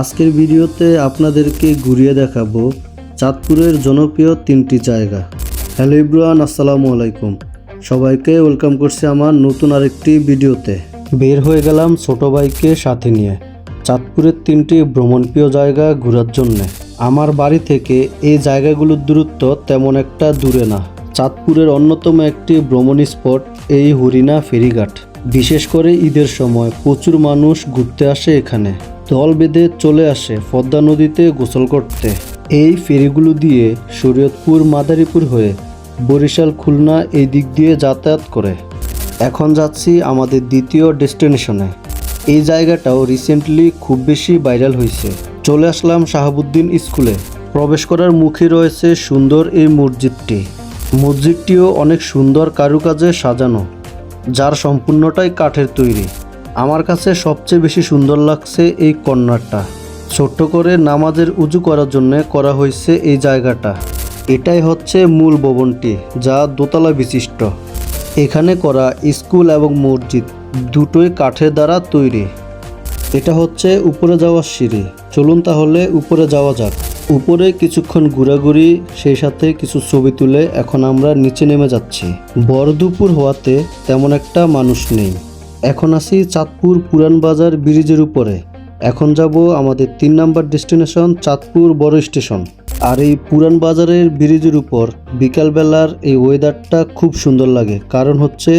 আজকের ভিডিওতে আপনাদেরকে ঘুরিয়ে দেখাবো চাঁদপুরের জনপ্রিয় তিনটি জায়গা। হ্যালো ইব্রান আসসালামু আলাইকুম। সবাইকে ওয়েলকাম করছি আমার নতুন আরেকটি ভিডিওতে। বের হয়ে গেলাম ছোট ভাইকে সাথে নিয়ে। চাঁদপুরের তিনটি ভ্রমণপ্রিয় জায়গা ঘোরার জন্যে। আমার বাড়ি থেকে এই জায়গাগুলোর দূরত্ব তেমন একটা দূরে না। চাঁদপুরের অন্যতম একটি ভ্রমণ স্পট এই হরিণা ফেরিঘাট। বিশেষ করে ঈদের সময় প্রচুর মানুষ ঘুরতে আসে এখানে। দল বেঁধে চলে আসে পদ্মা নদীতে গোসল করতে। এই ফেরিগুলো দিয়ে শরীয়তপুর, মাদারীপুর হয়ে বরিশাল, খুলনা এই দিক দিয়ে যাতায়াত করে। এখন যাচ্ছি আমাদের দ্বিতীয় ডেস্টিনেশনে। এই জায়গাটাও রিসেন্টলি খুব বেশি ভাইরাল হয়েছে। চলে আসলাম শাহাবুদ্দিন স্কুলে। প্রবেশ করার মুখে রয়েছে সুন্দর এই মসজিদটি। মসজিদটিও অনেক সুন্দর কারুকাজে সাজানো, যার সম্পূর্ণটাই কাঠের তৈরি। আমার কাছে সবচেয়ে বেশি সুন্দর লাগছে এই কর্নারটা ছোট্ট করে নামাজের উজু করার জন্য করা হয়েছে এই জায়গাটা। এটাই হচ্ছে মূল ভবনটি, যা দোতলা বিশিষ্ট। এখানে করা স্কুল এবং মসজিদ, দুটোই কাঠের দ্বারা তৈরি। এটা হচ্ছে উপরে যাওয়ার সিঁড়ি। চলুন তাহলে উপরে যাওয়া যাক। উপরে কিছুক্ষণ ঘোরাঘুরি, সেই সাথে কিছু ছবি তুলে এখন আমরা নিচে নেমে যাচ্ছি। বড় দুপুর হওয়াতে তেমন একটা মানুষ নেই। এখন আছি চাঁদপুর পুরান বাজার ব্রিজের উপরে। এখন যাব আমাদের তিন নাম্বার ডেস্টিনেশন, চাঁদপুর বড় স্টেশন। আর এই পুরান বাজারের ব্রিজের উপর বিকালবেলার এই ওয়েদারটা খুব সুন্দর লাগে। কারণ হচ্ছে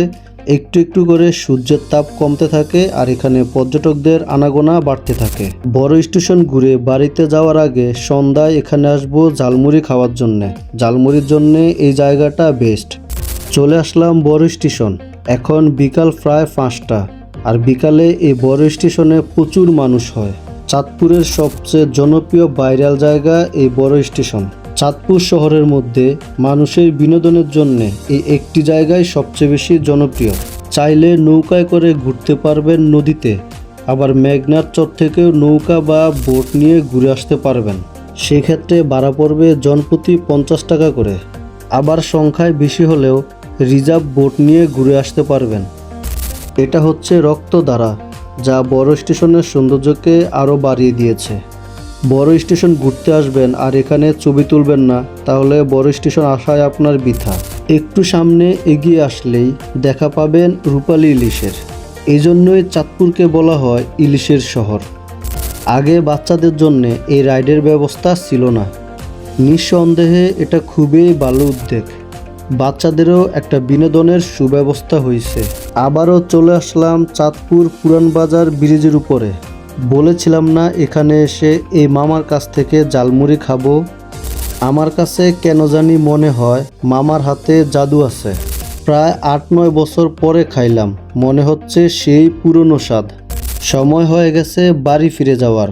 একটু একটু করে সূর্যের তাপ কমতে থাকে আর এখানে পর্যটকদের আনাগোনা বাড়তে থাকে। বড় স্টেশন ঘুরে বাড়িতে যাওয়ার আগে সন্ধ্যায় এখানে আসব ঝালমুড়ি খাওয়ার জন্যে। ঝালমুড়ির জন্যে এই জায়গাটা বেস্ট চলে আসলাম বড় স্টেশন। এখন বিকাল প্রায় পাঁচটা, আর বিকালে এই বড় স্টেশনে প্রচুর মানুষ হয়। চাঁদপুরের সবচেয়ে জনপ্রিয় ভাইরাল জায়গা এই বড় স্টেশন। চাঁদপুর শহরের মধ্যে মানুষের বিনোদনের জন্য এই একটি জায়গায় সবচেয়ে বেশি জনপ্রিয়। চাইলে নৌকায় করে ঘুরতে পারবেন নদীতে, আবার মেঘনার চর থেকেও নৌকা বা বোট নিয়ে ঘুরে আসতে পারবেন। সেক্ষেত্রে ভাড়া পড়বে জনপ্রতি পঞ্চাশ টাকা করে। আবার সংখ্যায় বেশি হলেও রিজার্ভ বোট নিয়ে ঘুরে আসতে পারবেন। এটা হচ্ছে রক্তধারা, যা বড় স্টেশনের সৌন্দর্যকে আরও বাড়িয়ে দিয়েছে। বড় স্টেশন ঘুরতে আসবেন আর এখানে ছবি তুলবেন না, তাহলে বড় স্টেশন আসায় আপনার বৃথা। একটু সামনে এগিয়ে আসলেই দেখা পাবেন রূপালী ইলিশের। এই জন্যই চাঁদপুরকে বলা হয় ইলিশের শহর। আগে বাচ্চাদের জন্য এই রাইডের ব্যবস্থা ছিল না। নিঃসন্দেহে এটা খুবই ভালো উদ্যোগ। বাচ্চাদেরও একটা বিনোদনের সুব্যবস্থা হয়েছে আবারও চলে আসলাম চাঁদপুর পুরান বাজার ব্রিজের উপরে। বলেছিলাম না এখানে এসে এই মামার কাছ থেকে জালমুড়ি খাব? আমার কাছে কেন জানি মনে হয় মামার হাতে জাদু আছে। প্রায় আট নয় বছর পরে খাইলাম, মনে হচ্ছে সেই পুরনো স্বাদ। সময় হয়ে গেছে বাড়ি ফিরে যাওয়ার।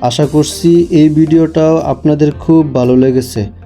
আশা করছি এই ভিডিওটাও আপনাদের খুব ভালো লেগেছে।